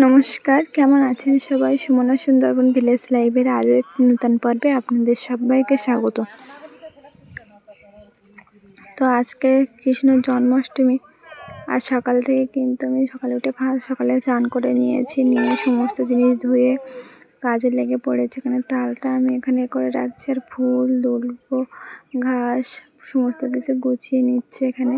নমস্কার, কেমন আছেন সবাই? সুমনা সুন্দরবন ভিলেজ লাইভের আরও এক নূতন পর্বে আপনাদের সবাইকে স্বাগত। তো আজকে কৃষ্ণ জন্মাষ্টমী আজ সকাল থেকে কিন্তু আমি সকালে উঠে সকালে চান করে নিয়েছি, নিয়ে সমস্ত জিনিস ধুয়ে কাজে লেগে পড়েছে। এখানে তালটা আমি এখানে করে রাখছি, আর ফুল দুলবো ঘাস, সমস্ত কিছু গুছিয়ে নিচ্ছে এখানে।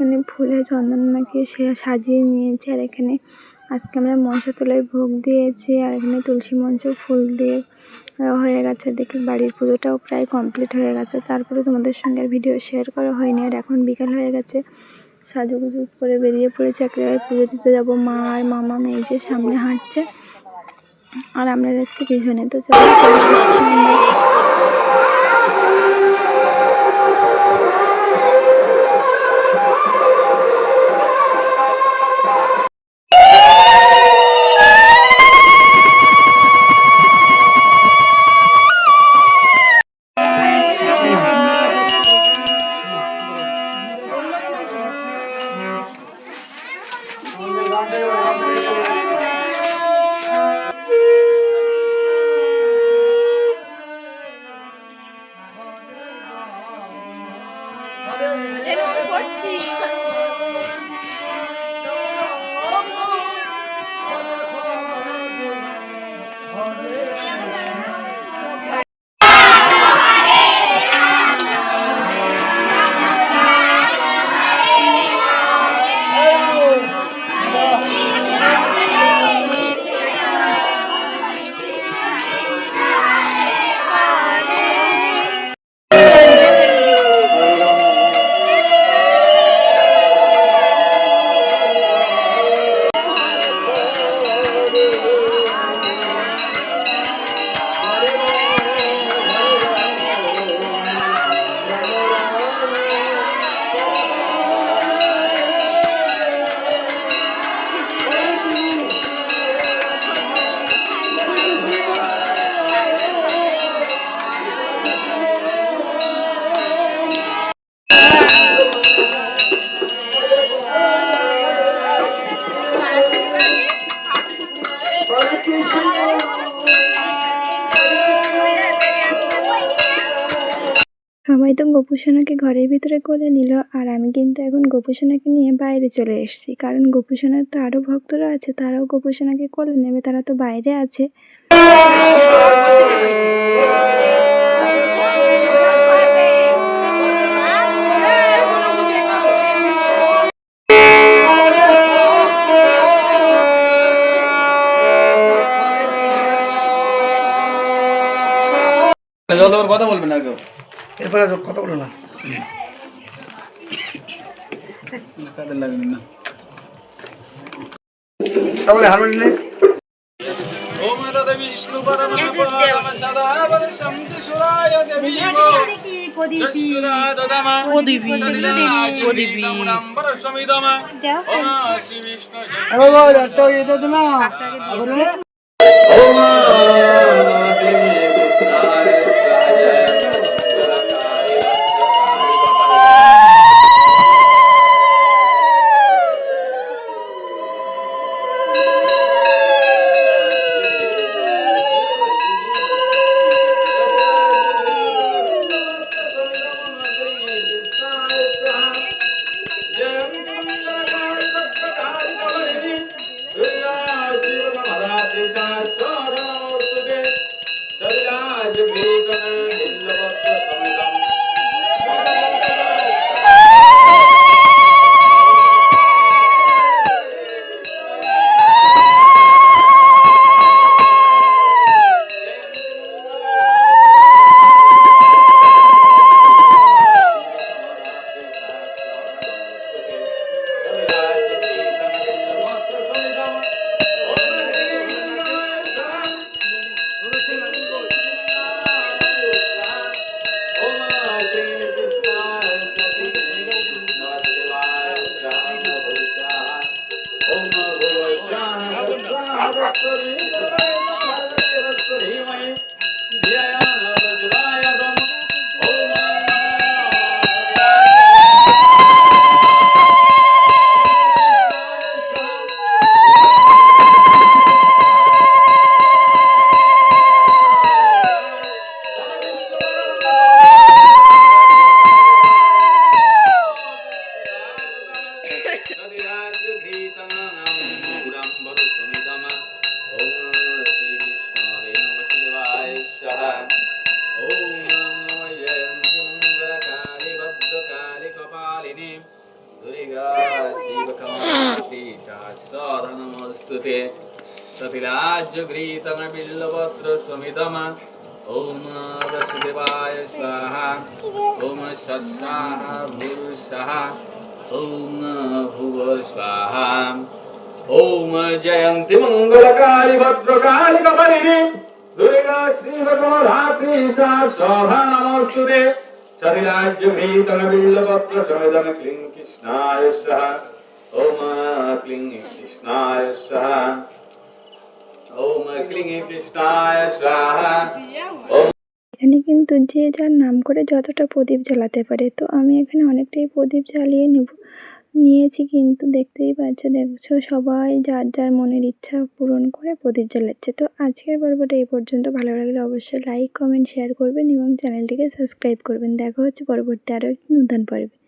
এখানে ফুলে চন্দন মাখিয়ে সে সাজিয়ে নিয়েছে। আর এখানে আজকে আমরা মনসা তলায় ভোগ দিয়েছি। আর এখানে তুলসী মঞ্চ ফুল দিয়ে হয়ে গেছে। দেখে বাড়ির পুজোটাও প্রায় কমপ্লিট হয়ে গেছে। তারপরে তোমাদের সঙ্গে ভিডিও শেয়ার করা হয়নি। আর এখন বিকাল হয়ে গেছে। সাজুগুজু করে বেরিয়ে পড়েছে। এক জায়গায় পুজো দিতে যাব। মা আর মামা মেয়ে যে সামনে হাঁটছে। আর আমরা যাচ্ছি পিছনে। তো চলো সবাই তো গোপুসোনাকে ঘরের ভিতরে কোলে নিল আর আমি কিন্তু এখন গোপুসোনাকে নিয়ে বাইরে চলে এসেছি। কারণ গোপুসোনার তো আরও ভক্তরা আছে, তারাও গোপুসোনাকে কোলে নেবে, তারা তো বাইরে আছে। কথা বলবেন না কেউ? এরপরে কথা বলো না। তাদের লাগবে না। তাহলে হারমোনি নে। ওম सतिराज्यघ्रीतमबिल्लपत्र स्वमिदम ॐ वसुदेवाय स्वाहा ॐ सस्याः भूर्षः ॐ भुव स्वाहा ॐ जयन्ति मङ्गलकारि भद्रकालि कपालिनि दुर्गा श्रीभगवधात्री सा स्वाहा नमोऽस्तुते सतिराज्यघ्रीतमबिल्लपत्र स्वमिदम क्लीं कृष्णाय स्वाहा ॐ क्लीं এখানে কিন্তু যে যার নাম করে যতটা প্রদীপ জ্বালাতে পারে, তো আমি এখানে অনেকটাই প্রদীপ জ্বালিয়ে নেব। নিয়েছি কিন্তু দেখতেই পাচ্ছ, দেখছ সবাই যার যার মনের ইচ্ছা পূরণ করে প্রদীপ জ্বালাচ্ছে। তো আজকের পর্বটা এই পর্যন্ত। ভালো লাগলে অবশ্যই লাইক কমেন্ট শেয়ার করবেন এবং চ্যানেলটিকে সাবস্ক্রাইব করবেন। দেখা হচ্ছে পরবর্তী আরও একটি নতুন পর্বে।